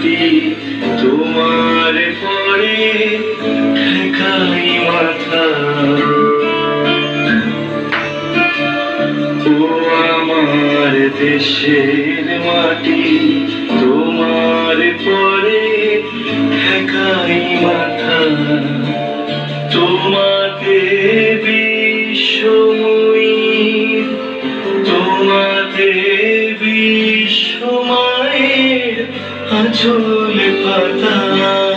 মাটি তোমার পরে ঠেকাই মাথা। ও আমার দেশের মাটি, তোমার পরে ঠেকাই মাথা। তোমাতে বিশ্বময়ী তোমাতে বিশ্বমায়ের আচল পাতা।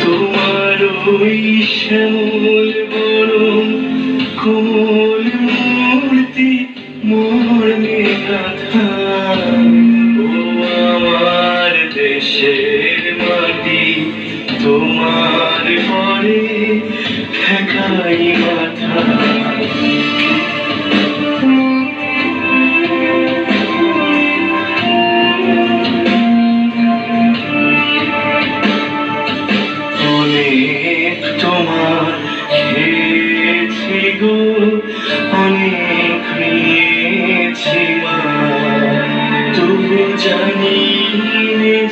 তোমার ওই শ্যামল বরণ, কোমল মূর্তি মোর গাথা। ও আমার দেশের মাটি, তোমার পরে ঠেকাই মাথা।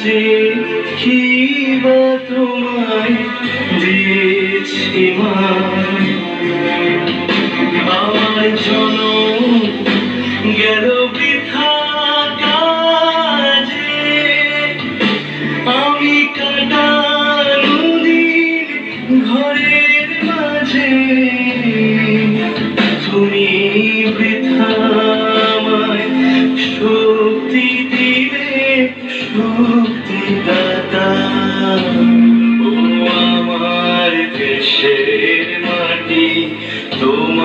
যে কি বা তোমায় দিয়েছি মা আমার জনম গেল বৃথা কাজে। আমি কাটানো দিন ঘরের মাঝে।